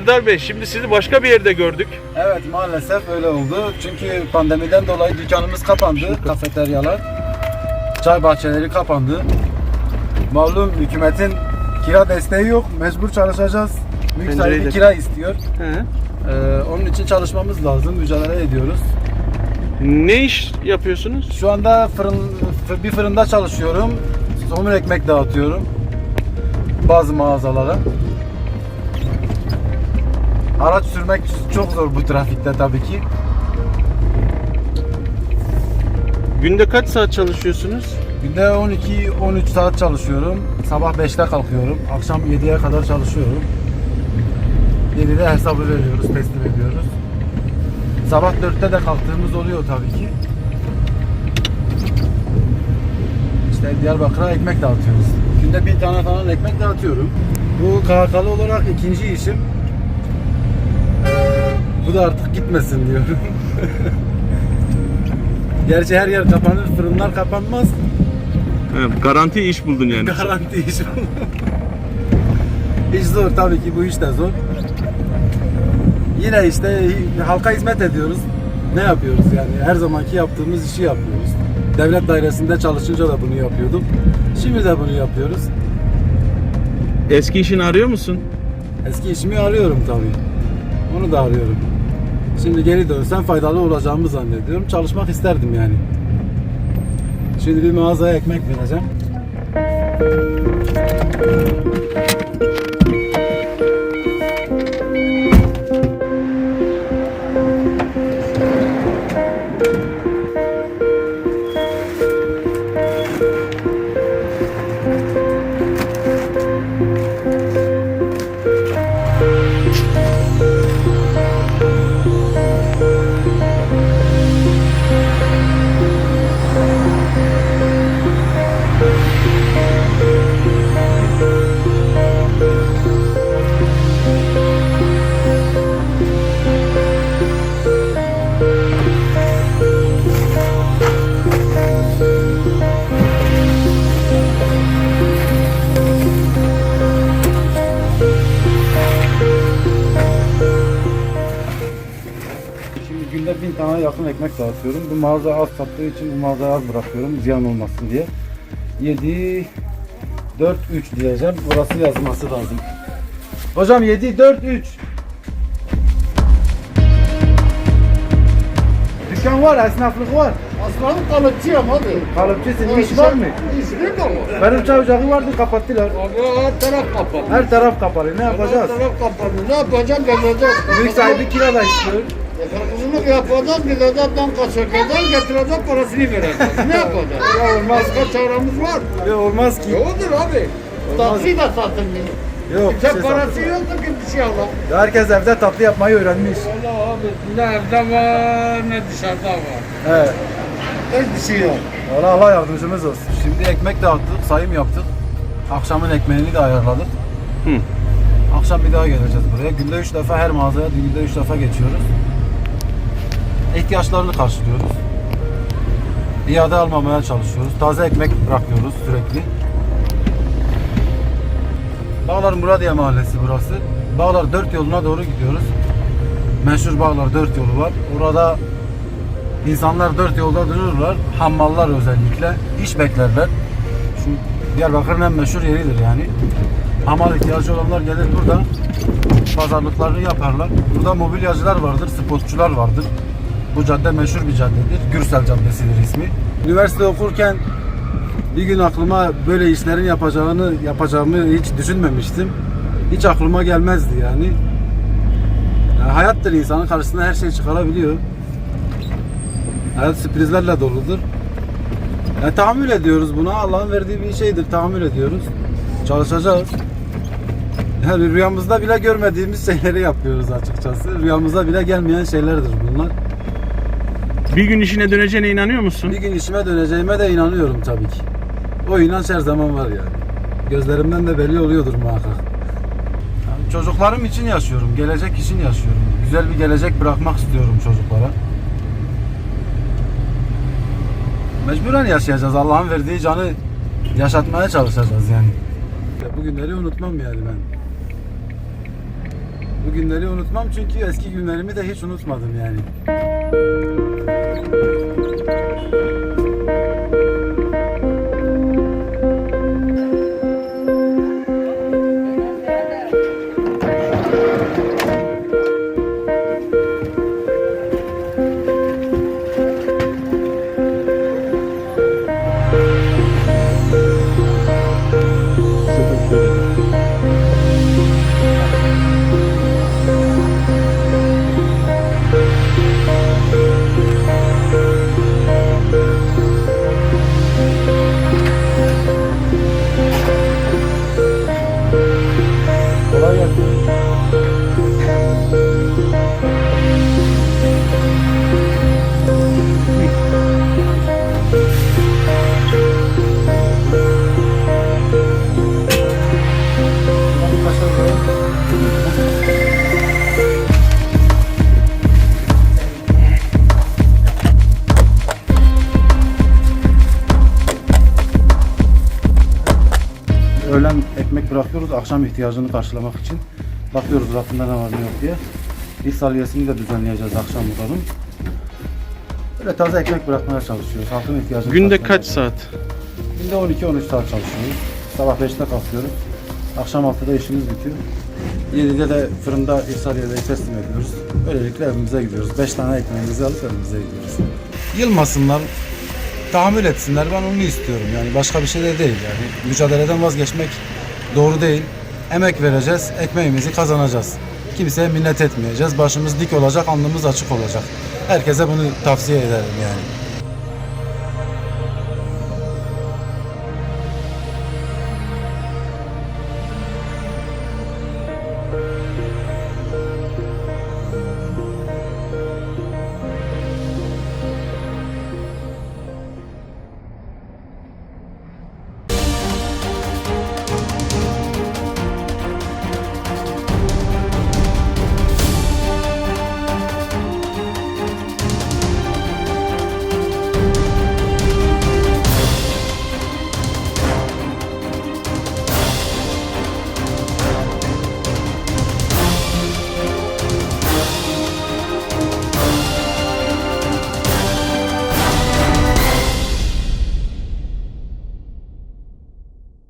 Serdar Bey şimdi sizi başka bir yerde gördük. Evet maalesef öyle oldu. Çünkü pandemiden dolayı dükkanımız kapandı. Kafeteryalar, çay bahçeleri kapandı. Malum hükümetin kira desteği yok. Mecbur çalışacağız. Mülk Pencereyi sahibi de- kira istiyor. He. Ee, onun için çalışmamız lazım. Mücadele ediyoruz. Ne iş yapıyorsunuz? Şu anda fırın, fı- bir fırında çalışıyorum. Somun ekmek dağıtıyorum. Bazı mağazalara. Araç sürmek çok zor bu trafikte tabii ki. Günde kaç saat çalışıyorsunuz? Günde 12-13 saat çalışıyorum. Sabah 5'te kalkıyorum. Akşam 7'ye kadar çalışıyorum. 7'de hesabı veriyoruz, teslim ediyoruz. Sabah 4'te de kalktığımız oluyor tabii ki. İşte Diyarbakır'a ekmek dağıtıyoruz. Günde bir tane falan ekmek dağıtıyorum. Bu KHK'lı olarak ikinci işim. Bu da artık gitmesin diyorum. Gerçi her yer kapanır, fırınlar kapanmaz. He, garanti iş buldun yani. Garanti iş İş zor tabii ki bu iş de zor. Yine işte halka hizmet ediyoruz. Ne yapıyoruz yani? Her zamanki yaptığımız işi yapıyoruz. Devlet dairesinde çalışınca da bunu yapıyorduk. Şimdi de bunu yapıyoruz. Eski işini arıyor musun? Eski işimi arıyorum tabii. Onu da arıyorum. Şimdi geri dönsem faydalı olacağımı zannediyorum. Çalışmak isterdim yani. Şimdi bir mağazaya ekmek vereceğim. Günde bin tane yakın ekmek dağıtıyorum. Bu mağaza az sattığı için bu mağazaya az bırakıyorum ziyan olmasın diye. 7 4 3 diyeceğim. Orası yazması lazım. Hocam 7 4 3. Dükkan var, esnaflık var. Aslanım kalıpçıyım abi. Kalıpçısın, iş var mı? İş yok ama. Benim çay ocağı vardı, kapattılar. Abi her taraf kapalı. Her taraf kapalı. Ne yapacağız? Her taraf kapalı. Ne yapacağım geleceğiz. Mülk sahibi kira da istiyor. Kızılık yapacağız, gideceğiz, çökeceğiz, getireceğiz, parasını vereceğiz. Ne yapacağız? Ya olmaz. Başka çaremiz var. Ya olmaz ki. E odur abi. Taksi de satılmıyor. Yok. Sen şey parası yoktur ki bir şey Allah. Ya Herkes evde tatlı yapmayı öğrenmiş. Valla abi ne evde var ne dışarıda var. Evet. Hiçbir şey yok. Valla Allah yardımcımız olsun. Şimdi ekmek dağıttık, sayım yaptık. Akşamın ekmeğini de ayarladık. Hı. Akşam bir daha geleceğiz buraya. Günde üç defa her mağazaya günde üç defa geçiyoruz. İhtiyaçlarını karşılıyoruz. İade almamaya çalışıyoruz. Taze ekmek bırakıyoruz sürekli. Bağlar Muradiye Mahallesi burası. Bağlar dört yoluna doğru gidiyoruz. Meşhur Bağlar dört yolu var. Orada insanlar dört yolda dururlar. Hammallar özellikle. iş beklerler. Şu Diyarbakır'ın en meşhur yeridir yani. Hamal ihtiyacı olanlar gelir burada pazarlıklarını yaparlar. Burada mobilyacılar vardır, spotçular vardır. Bu cadde meşhur bir caddedir. Gürsel Caddesi'dir ismi. Üniversite okurken bir gün aklıma böyle işlerin yapacağını yapacağımı hiç düşünmemiştim. Hiç aklıma gelmezdi yani. Ya hayattır insanın karşısına her şey çıkarabiliyor. Hayat sürprizlerle doludur. Ya, tahammül ediyoruz buna. Allah'ın verdiği bir şeydir. Tahammül ediyoruz. Çalışacağız. Yani rüyamızda bile görmediğimiz şeyleri yapıyoruz açıkçası. Rüyamıza bile gelmeyen şeylerdir bunlar. Bir gün işine döneceğine inanıyor musun? Bir gün işime döneceğime de inanıyorum tabii ki. O inanç her zaman var yani. Gözlerimden de belli oluyordur muhakkak. Yani çocuklarım için yaşıyorum, gelecek için yaşıyorum. Güzel bir gelecek bırakmak istiyorum çocuklara. Mecburen yaşayacağız. Allah'ın verdiği canı yaşatmaya çalışacağız yani. Ya Bu günleri unutmam yani ben. Bu günleri unutmam çünkü eski günlerimi de hiç unutmadım yani. Thank you. Öğlen ekmek bırakıyoruz akşam ihtiyacını karşılamak için. Bakıyoruz rafında ne var ne yok diye. İş saliyesini de düzenleyeceğiz akşam bakalım. Böyle taze ekmek bırakmaya çalışıyoruz. Halkın ihtiyacını Günde kaç saat? Günde 12-13 saat çalışıyoruz. Sabah 5'te kalkıyoruz. Akşam 6'da işimiz bitiyor. 7'de de fırında İhsaliye'de teslim ediyoruz. Böylelikle evimize gidiyoruz. 5 tane ekmeğimizi alıp evimize gidiyoruz. Yılmasınlar, tahammül etsinler. Ben onu istiyorum yani. Başka bir şey de değil yani. Mücadeleden vazgeçmek doğru değil. Emek vereceğiz, ekmeğimizi kazanacağız. Kimseye minnet etmeyeceğiz. Başımız dik olacak, alnımız açık olacak. Herkese bunu tavsiye ederim yani.